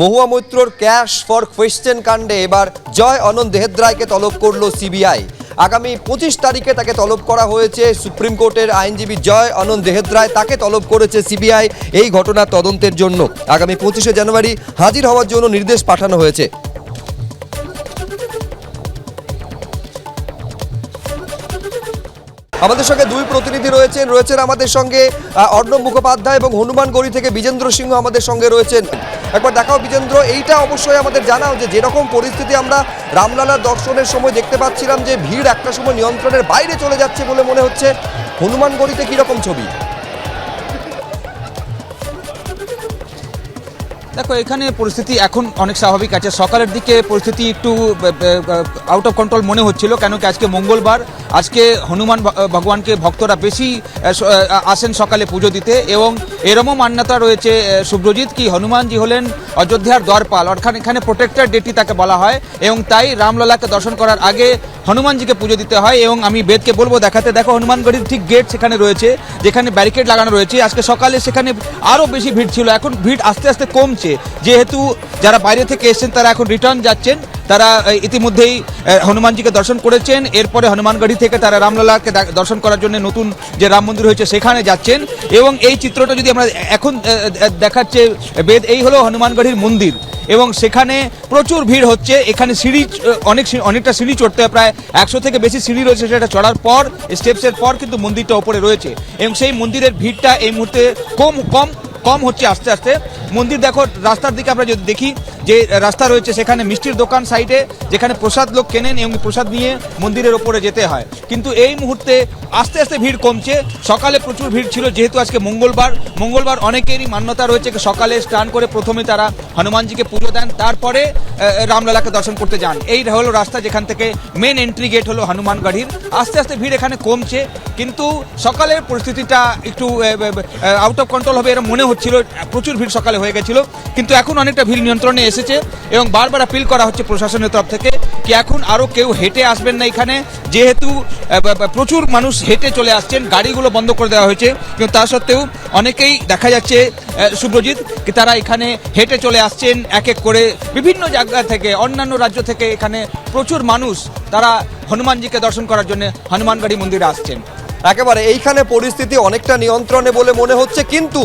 মহুয়া মৈত্রর cash for question কাণ্ডে এবার জয় অনন্ত দেহেদ্রায়কে তলব করল সিবিআই। আগামী পঁচিশ তারিখে তাকে তলব করা হয়েছে সুপ্রিম কোর্টের আইনজীবী জয় অনন্ত দেহেদ্রায়, তাকে তলব করেছে সিবিআই এই ঘটনার তদন্তের জন্য। আগামী পঁচিশে জানুয়ারি হাজির হওয়ার জন্য নির্দেশ পাঠানো হয়েছে। আমাদের সঙ্গে দুই প্রতিনিধি রয়েছেন রয়েছেন আমাদের সঙ্গে অর্ণব মুখোপাধ্যায় এবং হনুমানগড়ি থেকে বিজেন্দ্র সিংহ আমাদের সঙ্গে রয়েছেন। একবার দেখাও বিজেন্দ্র, এইটা অবশ্যই আমাদের জানাও যে যেরকম পরিস্থিতি আমরা রামলালার দর্শনের সময় দেখতে পাচ্ছিলাম যে ভিড় একটা সময় নিয়ন্ত্রণের বাইরে চলে যাচ্ছে বলে মনে হচ্ছে। হনুমানগড়িতে কীরকম ছবি? দেখো, এখানে পরিস্থিতি এখন অনেক স্বাভাবিক আছে। সকালের দিকে পরিস্থিতি একটু আউট অফ কন্ট্রোল মনে হচ্ছিল, কেন কি আজকে মঙ্গলবার, আজকে হনুমান ভগবানকে ভক্তরা বেশি আসেন সকালে পুজো দিতে এবং এরমও মান্যতা রয়েছে শুভ্রজিৎ কি? হনুমানজি হলেন অযোধ্যার দ্বারপাল। অর্থাৎ এখানে প্রোটেক্টর ডেটি তাকে বলা হয়, এবং তাই রামলালাকে দর্শন করার আগে হনুমানজিকে পুজো দিতে হয়, এবং আমি বেদকে বলব, দেখাতে দেখো, হনুমানগড়ির ঠিক গেট সেখানে রয়েছে, যেখানে ব্যারিকেড লাগানো রয়েছে। আজকে সকালে সেখানে আরও বেশি ভিড় ছিল, এখন ভিড় আস্তে আস্তে কমছে। যেহেতু যারা বাইরে থেকে এসেছেন, তারা এখন রিটার্ন যাচ্ছেন। তারা ইতিমধ্যেই হনুমানজিকে দর্শন করেছেন। এরপরে হনুমানগড়ি থেকে তারা রামলালাকে দর্শন করার জন্য নতুন যে রাম মন্দির হয়েছে, সেখানে যাচ্ছেন। এবং এই চিত্রটা যদি আমরা এখন দেখাচ্ছে বেদ, এই হলো হনুমানগড়ির মন্দির। এবং সেখানে প্রচুর ভিড় হচ্ছে। এখানে সিঁড়ি অনেক অনেকটা সিঁড়ি চড়তে হয়, প্রায় একশো থেকে বেশি সিঁড়ি রয়েছে সেটা চড়ার পর স্টেপসের পর কিন্তু মন্দিরটা ওপরে রয়েছে। এবং সেই মন্দিরের ভিড়টা এই মুহূর্তে কম কম কম হচ্ছে আস্তে আস্তে। মন্দির দেখো, রাস্তার দিকে আমরা যদি দেখি যে রাস্তা রয়েছে সেখানে মিষ্টির দোকান সাইডে যেখানে প্রসাদ লোক কেনেন এবং প্রসাদ নিয়ে মন্দিরের ওপরে যেতে হয়। কিন্তু এই মুহূর্তে আস্তে আস্তে ভিড় কমছে। সকালে প্রচুর ভিড় ছিল, যেহেতু আজকে মঙ্গলবার। মঙ্গলবার অনেকেরই মান্যতা রয়েছে সকালে স্নান করে প্রথমে তারা হনুমানজিকে পুজো দেন, তারপরে রামলালাকে দর্শন করতে যান। এই হলো রাস্তা যেখান থেকে মেন এন্ট্রি গেট হলো হনুমানগড়ির। আস্তে আস্তে ভিড় এখানে কমছে, কিন্তু সকালের পরিস্থিতিটা একটু আউট অফ কন্ট্রোল হবে এরকম মনে হচ্ছিল। প্রচুর ভিড় সকালে হয়ে গেছিল, কিন্তু এখন অনেকটা ভিড় নিয়ন্ত্রণে এসেছে এবং বারবার আপিল করা হচ্ছে প্রশাসনের তরফ থেকে কি এখন আরও কেউ হেঁটে আসবেন না এখানে? যেহেতু প্রচুর মানুষ হেঁটে চলে আসছেন, গাড়িগুলো বন্ধ করে দেওয়া হয়েছে। কিন্তু তা সত্ত্বেও অনেকেই দেখা যাচ্ছে কি তারা এখানে হেঁটে চলে আসছেন এক এক করে। বিভিন্ন জায়গা থেকে, অন্যান্য রাজ্য থেকে এখানে প্রচুর মানুষ তারা হনুমানজিকে দর্শন করার জন্য হনুমানগড়ি মন্দিরে আসছেন। একেবারে এইখানে পরিস্থিতি অনেকটা নিয়ন্ত্রণে বলে মনে হচ্ছে, কিন্তু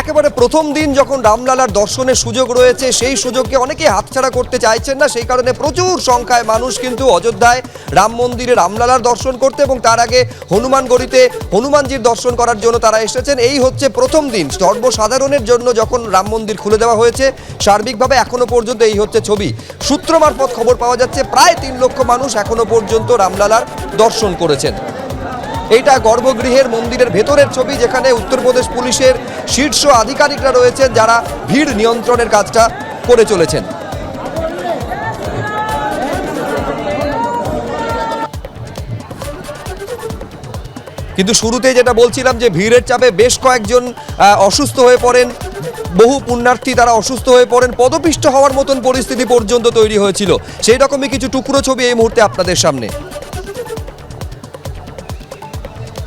একেবারে প্রথম দিন যখন রামলালার দর্শনের সুযোগ রয়েছে, সেই সুযোগকে অনেকেই হাতছাড়া করতে চাইছেন না। সেই কারণে প্রচুর সংখ্যায় মানুষ কিন্তু অযোধ্যায় রাম মন্দিরে রামলালার দর্শন করতে এবং তার আগে হনুমানগড়িতে হনুমানজির দর্শন করার জন্য তারা এসেছেন। এই হচ্ছে প্রথম দিন। সর্বসাধারণের জন্য যখন রাম মন্দির খুলে দেওয়া হয়েছে, সার্বিকভাবে এখনও পর্যন্ত এই হচ্ছে ছবি। সূত্র মারফত খবর পাওয়া যাচ্ছে, প্রায় তিন লক্ষ মানুষ এখনও পর্যন্ত রামলালার দর্শন করেছেন। এইটা গর্ভগৃহের মন্দিরের ভেতরের ছবি যেখানে উত্তরপ্রদেশ পুলিশের শীর্ষ আধিকারিকরা রয়েছেন যারা ভিড় নিয়ন্ত্রণের কাজটা করে চলেছেন। কিন্তু শুরুতেই যেটা বলছিলাম যে ভিড়ের চাপে বেশ কয়েকজন অসুস্থ হয়ে পড়েন, বহু পুণ্যার্থী তারা অসুস্থ হয়ে পড়েন, পদপিষ্ট হওয়ার মতন পরিস্থিতি পর্যন্ত তৈরি হয়েছিল। সেই রকমই কিছু টুকরো ছবি এই মুহূর্তে আপনাদের সামনে।